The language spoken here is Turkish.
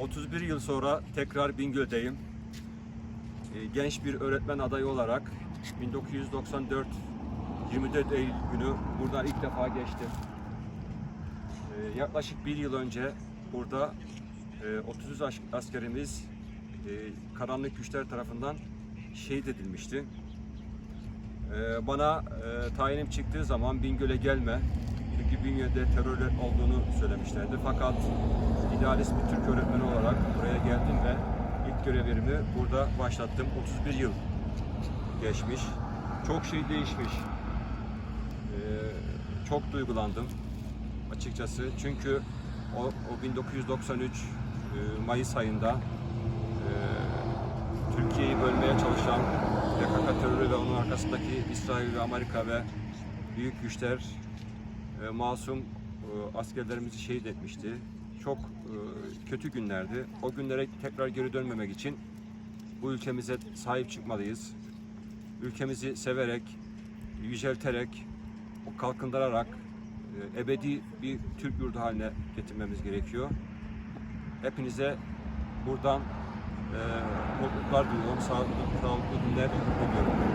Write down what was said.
31 yıl sonra tekrar Bingöl'deyim. Ee, Genç bir öğretmen adayı olarak 1994 24 Eylül günü buradan ilk defa geçtim. Ee, Yaklaşık bir yıl önce burada e, 33 as- askerimiz e, karanlık güçler tarafından şehit edilmişti. Ee, Bana e, tayinim çıktığı zaman Bingöl'e gelme. Çünkü Bingöl'de terör olduğunu söylemişlerdi. Fakat idealist bir Türk öğretmeni olarak buraya geldim ve ilk görevlerimi burada başlattım. 31 yıl geçmiş. Çok şey değişmiş. Ee, çok duygulandım açıkçası. Çünkü o, o 1993 e, Mayıs ayında e, Türkiye'yi bölmeye çalışan PKK terörü ve onun arkasındaki İsrail ve Amerika ve büyük güçler e, masum e, askerlerimizi şehit etmişti. Çok e, kötü günlerdi. O günlere tekrar geri dönmemek için bu ülkemize sahip çıkmalıyız. Ülkemizi severek, yücelterek, kalkındırarak e, ebedi bir Türk yurdu haline getirmemiz gerekiyor. Hepinize buradan e, mutluluklar diliyorum, sağlıklı, sağlıklı günler diliyorum.